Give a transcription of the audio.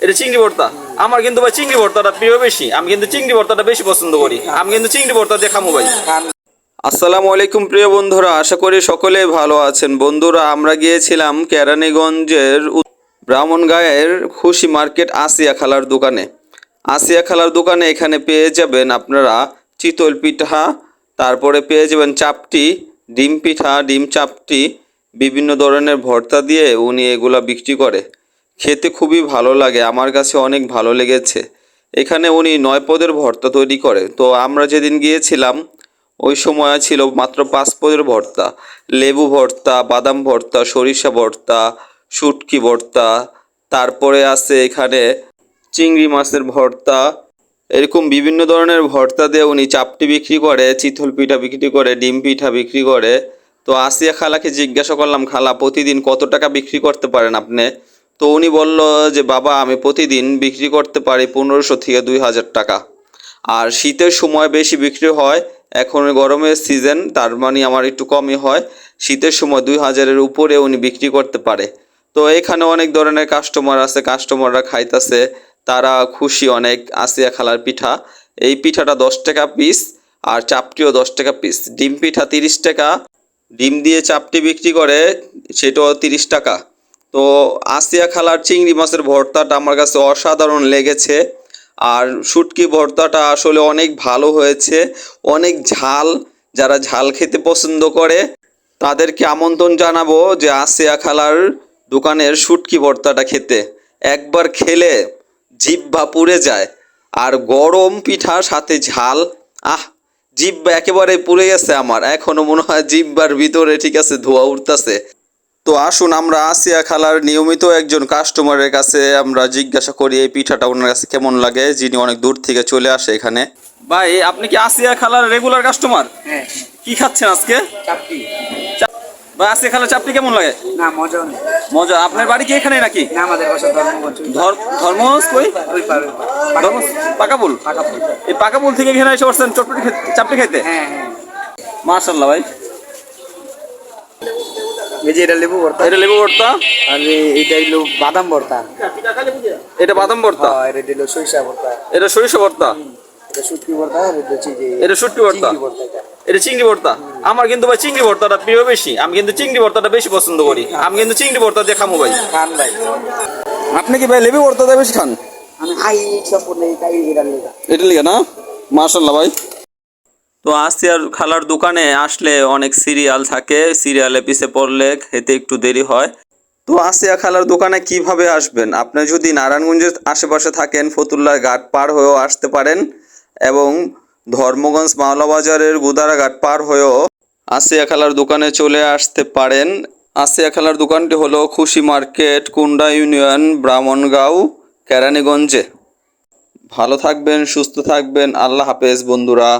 এটা চিংড়ি ভর্তা। আমার কিন্তু ভাই চিংড়ি ভর্তাটা প্রিয় বেশি। আমি কিন্তু চিংড়ি ভর্তাটা বেশি পছন্দ করি। আমি কিন্তু চিংড়ি ভর্তা দিয়ে খামো ভাই। আসসালামু আলাইকুম প্রিয় বন্ধুরা, আশা করি সকলেই ভালো আছেন। বন্ধুরা, আমরা গিয়েছিলাম কেরানীগঞ্জের ব্রাহ্মণগাঁয়ের খুশি মার্কেট আসিয়া খালার দোকানে। আসিয়া খালার দোকানে এখানে পেয়ে যাবেন আপনারা চিতল পিঠা, তারপরে পেয়ে যাবেন চাপটি, ডিম পিঠা, ডিম চাপটি, বিভিন্ন ধরনের ভর্তা দিয়ে উনি এগুলা বিক্রি করে। খেতে খুবই ভালো লাগে, আমার কাছে অনেক ভালো লেগেছে। এখানে উনি নয় পদের ভর্তা তৈরি করে। তো আমরা যেদিন গিয়েছিলাম, ওই সময় ছিল মাত্র পাঁচ পদের ভর্তা। লেবু ভর্তা, বাদাম ভর্তা, সরিষা ভর্তা, শুটকি ভর্তা, তারপরে আছে এখানে চিংড়ি মাছের ভর্তা। এরকম বিভিন্ন ধরনের ভর্তা দিয়ে উনি চাপটি বিক্রি করে, চিতল পিঠা বিক্রি করে, ডিম পিঠা বিক্রি করে। তো আসিয়া খালাকে জিজ্ঞাসা করলাম, খালা, প্রতিদিন কত টাকা বিক্রি করতে পারেন আপনি? তো উনি বলল যে, বাবা, আমি প্রতিদিন বিক্রি করতে পারি পনেরোশো থেকে দুই হাজার টাকা। আর শীতের সময় বেশি বিক্রি হয়, এখন গরমের সিজন তার মানে আমার একটু কমই হয়। শীতের সময় দুই হাজারের উপরে উনি বিক্রি করতে পারে। তো এখানে অনেক ধরনের কাস্টমার আছে কাস্টমাররা খাইতেছে, তারা খুশি অনেক, আসিয়া খালার পিঠা। এই পিঠাটা দশ টাকা পিস আর চাপটিও দশ টাকা পিস ডিম পিঠা তিরিশ টাকা, ডিম দিয়ে চাপটি বিক্রি করে, সেটাও তিরিশ টাকা। তো আসিয়া খালার চিংড়ি মাছের ভর্তাটা আমার কাছে অসাধারণ লেগেছে। আর শুটকি ভর্তাটা আসলে অনেক ভালো হয়েছে। অনেক ঝাল, যারা ঝাল খেতে পছন্দ করে, তাদেরকে আমন্ত্রণ জানাব যে আসিয়া খালার দোকানের শুটকি ভর্তাটা খেতে। একবার খেলে জিব্বা পুড়ে যায়। আর গরম পিঠার সাথে ঝাল, আহ জিব্বা একেবারে পুড়ে গেছে আমার। এখনও মনে হয় জিব্বার ভিতরে ঠিক আছে ধোয়া উঠতেছে। তো আসুন আমরা আসিয়া খালার নিয়মিত একজন কাস্টমারের কাছে আমরা জিজ্ঞাসা করি এই পিঠাটা ওনার কাছে কেমন লাগে যিনি অনেক দূর থেকে চলে আসে এখানে। ভাই আপনি কি আসিয়া খালার রেগুলার কাস্টমার হ্যাঁ। কি খাচ্ছেন আজকে? ভাই আসিয়া খালার চাপটি কেমন লাগে? না মজা মজা। আপনার বাড়ি কি এখানে নাকি? না আমাদের বাসা ধর্মগঞ্জ। ধর- কই। ধর্মজ পাকাপুল? পাকাপুর। এই পাকাপুল থেকে এখানে এসে পড়ছেন চটপটি চাপটি খাইতে হ্যাঁ হ্যাঁ। মার্শাল্লাহ ভাই। এই যে এটা লেবু ভর্তা। এটা লেবু ভর্তা? আর এই- এইটা বাদাম ভর্তা। এটা বাদাম ভর্তা? এটা হইল সরিষা ভর্তা। এটা সরিষা ভর্তা? এটা শুটকি ভর্তা আর এটা হচ্ছে এটা শুটকি ভর্তা? চিংড়ি ভর্তা এটা। এটা চিংড়ি ভর্তা? আমার কিন্তু ভাই চিংড়ি ভর্তাটা প্রিয় বেশি। আমি কিন্তু চিংড়ি ভর্তাটা বেশি পছন্দ করি। আমি কিন্তু চিংড়ি ভর্তা দিয়ে খামো ভাই। খান ভাই। আপনি কি ভাই লেবু ভর্তাটা বেশি খান? আমি আই সম্পূর্ণ এটা লেগা এটা লিখে না? মার্শাল্লাহ ভাই। তো আসিয়ার খালার দোকানে আসলে অনেক সিরিয়াল থাকে। সিরিয়ালে পিছে পড়লে খেতে একটু দেরি হয়। তো আসিয়া খালার দোকানে কীভাবে আসবেন? আপনি যদি নারায়ণগঞ্জের আশেপাশে থাকেন, ফতুল্লার ঘাট পার হয়েও আসতে পারেন এবং ধর্মগঞ্জ মাওলা বাজারের গুদারা ঘাট পার হয়েও আসিয়া খালার দোকানে চলে আসতে পারেন। আসিয়া খালার দোকানটি হলো খুশি মার্কেট, কুন্ডা ইউনিয়ন, ব্রাহ্মণগাঁও, কেরানীগঞ্জে। ভালো থাকবেন, সুস্থ থাকবেন। আল্লাহ হাফেজ বন্ধুরা।